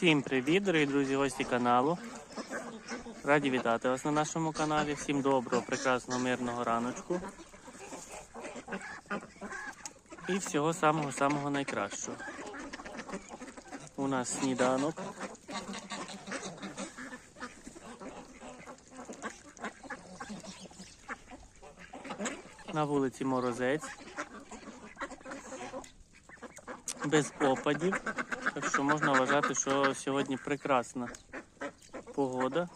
Всім привіт, дорогі друзі, гості каналу. Раді вітати вас на нашому каналі. Всім доброго, прекрасного, мирного раночку. І всього самого-самого найкращого. У нас сніданок. На вулиці Морозець. Без опадів. Так що можна вважати, що сьогодні прекрасна погода.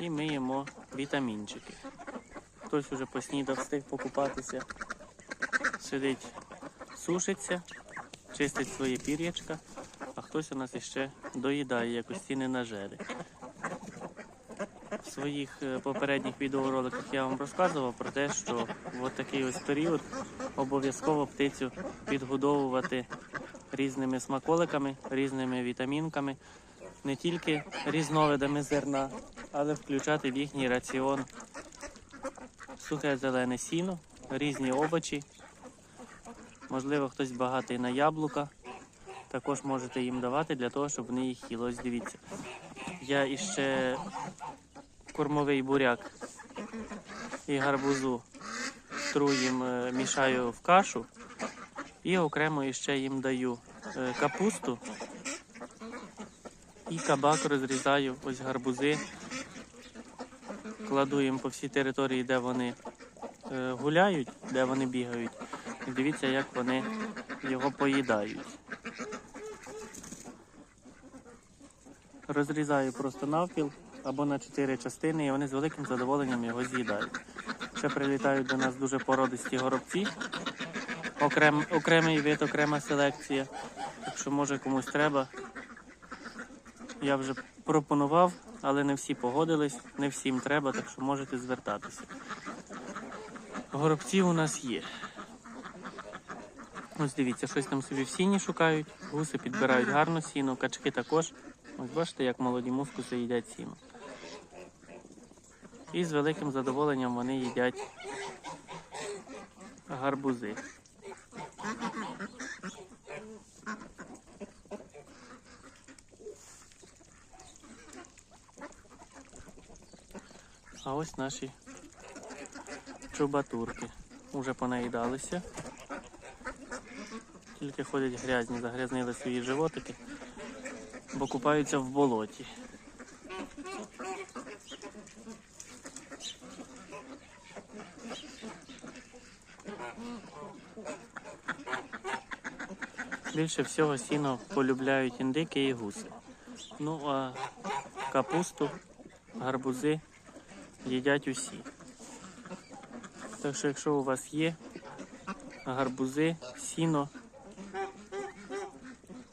І ми їмо вітамінчики. Хтось уже поснідав, встиг покупатися, сидить, сушиться, чистить своє пір'ячка, а хтось у нас іще доїдає якось ціни на жері. В своїх е, попередніх відеороликах я вам розказував про те, що в такий ось період обов'язково птицю підгодовувати різними смаколиками, різними вітамінками, не тільки різновидами зерна, але включати в їхній раціон сухе зелене сіно, різні овочі. Можливо, хтось багатий на яблука. Також можете їм давати для того, щоб вони їх їли. Ось дивіться. Я іще кормовий буряк і гарбузу тру їм е, мішаю в кашу і окремо ще їм даю капусту і кабак розрізаю, ось гарбузи, кладу їм по всій території, де вони е, гуляють, де вони бігають. І дивіться, як вони його поїдають. Розрізаю просто навпіл або на чотири частини, і вони з великим задоволенням його з'їдають. Ще прилітають до нас дуже породисті горобці, окрем, окремий вид, окрема селекція. Якщо може комусь треба, я вже пропонував, але не всі погодились, не всім треба, так що можете звертатися. Горобці у нас є. Ось дивіться, щось там собі в сіні шукають, гуси підбирають гарно сіно, качки також. Ось бачите, як молоді мускуси їдять сіно. І з великим задоволенням вони їдять гарбузи. А ось наші чубатурки. Уже понаїдалися. Тільки ходять грязні, загрязнили свої животики, бо купаються в болоті. Більше всього сіно полюбляють індики і гуси. Ну а капусту, гарбузи їдять усі. Так що, якщо у вас є гарбузи, сіно,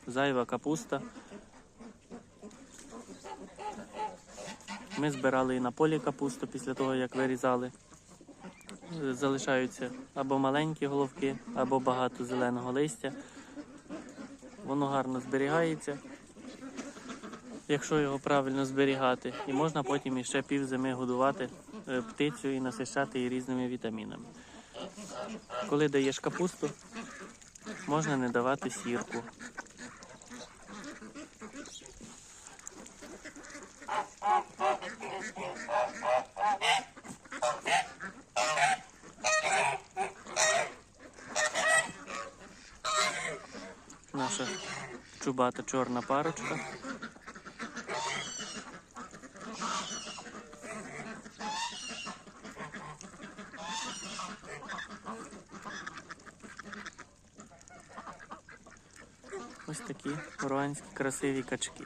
зайва капуста, ми збирали і на полі капусту після того, як вирізали. Залишаються або маленькі головки, або багато зеленого листя. Воно гарно зберігається, якщо його правильно зберігати. І можна потім іще пів зими годувати е, птицю і насищати її різними вітамінами. Коли даєш капусту, можна не давати сірку. Наша чубата чорна парочка. Ось такі руанські красиві качки.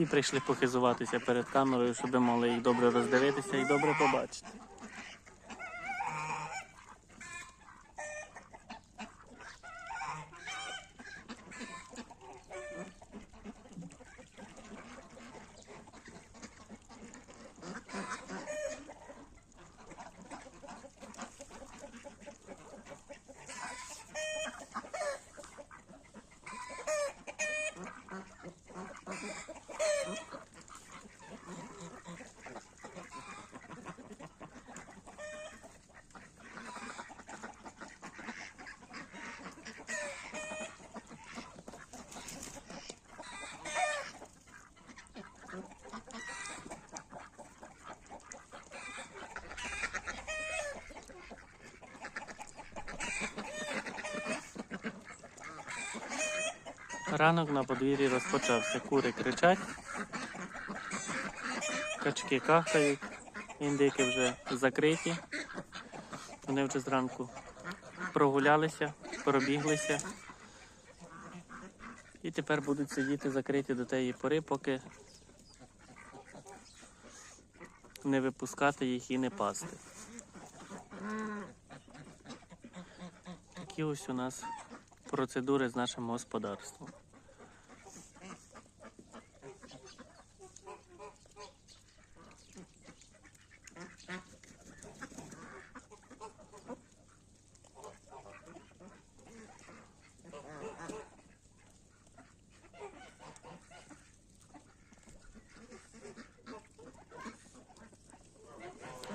Всі прийшли похизуватися перед камерою, щоб могли їх добре роздивитися і добре побачити. Ранок на подвір'ї розпочався. Кури кричать, качки кахають, індики вже закриті. Вони вже зранку прогулялися, пробіглися. І тепер будуть сидіти закриті до тієї пори, поки не випускати їх і не пасти. Такі ось у нас процедури з нашим господарством.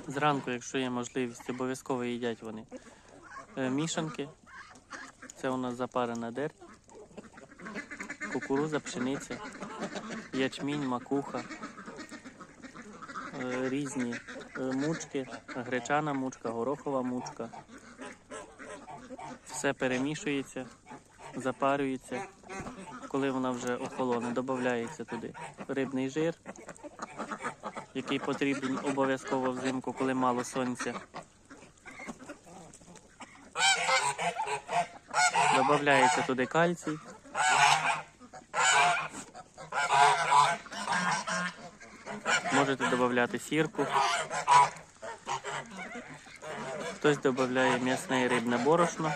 Зранку, якщо є можливість, обов'язково їдять вони е, мішанки. Це у нас запарена дерть, кукуруза, пшениця, ячмінь, макуха, е, різні е, мучки, гречана мучка, горохова мучка. Все перемішується, запарюється. Коли вона вже охолоне, додається туди рибний жир, який потрібен обов'язково взимку, коли мало сонця. Додається туди кальцій. Можете додати сірку. Хтось додає м'ясне і рибне борошно.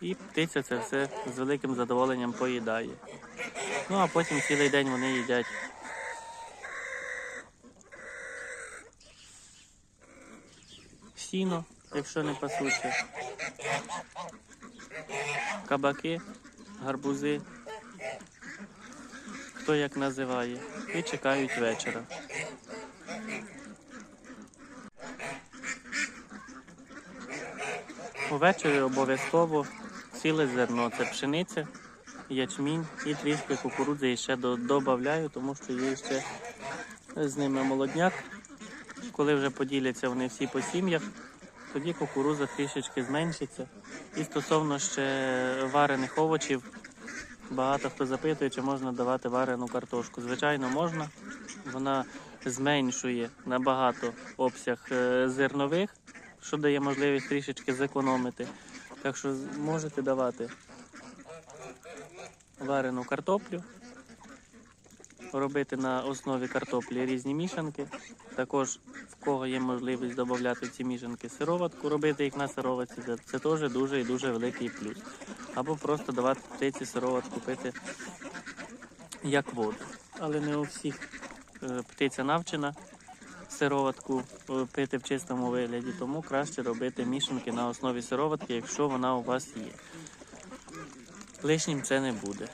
І птиця це все з великим задоволенням поїдає. Ну а потім цілий день вони їдять. Сіно, якщо не пасуться. Кабаки, гарбузи. Хто як називає. І чекають вечора. Увечері обов'язково ціле зерно. Це пшениця, ячмінь і трішки кукурудзи ще додаю, тому що є ще з ними молодняк. Коли вже поділяться вони всі по сім'ях, тоді кукурудза трішечки зменшиться. І стосовно ще варених овочів, багато хто запитує, чи можна давати варену картошку. Звичайно, можна. Вона зменшує набагато обсяг е, зернових, що дає можливість трішечки зекономити. Так що можете давати варену картоплю, робити на основі картоплі різні мішанки. Також в кого є можливість додати ці мішанки сироватку, робити їх на сироватці, це, теж дуже і дуже великий плюс. Або просто давати птиці сироватку пити як воду. Але не у всіх е, птиця навчена сироватку е, пити в чистому вигляді, тому краще робити мішанки на основі сироватки, якщо вона у вас є. Лишнім це не буде.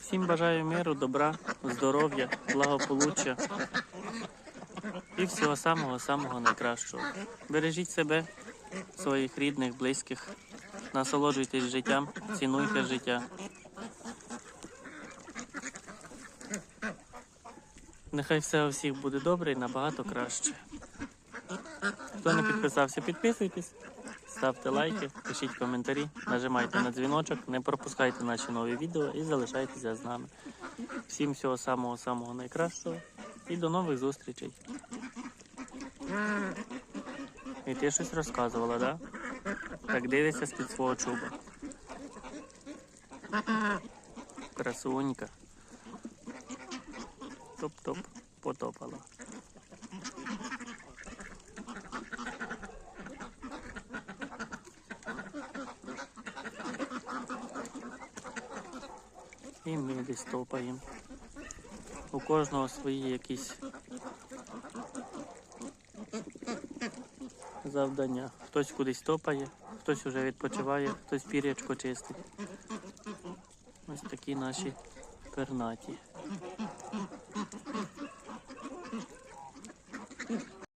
Всім бажаю миру, добра, здоров'я, благополуччя і всього самого-самого найкращого. Бережіть себе, своїх рідних, близьких, насолоджуйтесь життям, цінуйте життя. Нехай все у всіх буде добре і набагато краще. Хто не підписався, підписуйтесь, ставте лайки, пишіть коментарі, нажимайте на дзвіночок, не пропускайте наші нові відео і залишайтеся з нами. Всім всього самого-самого найкращого і до нових зустрічей. І ти щось розказувала, да? Так дивишся з-під свого чуба. Красунька. Топ-топ, потопала. І ми десь топаємо. У кожного свої якісь завдання. Хтось кудись топає, хтось вже відпочиває, хтось пірячко чистить. Ось такі наші пернаті.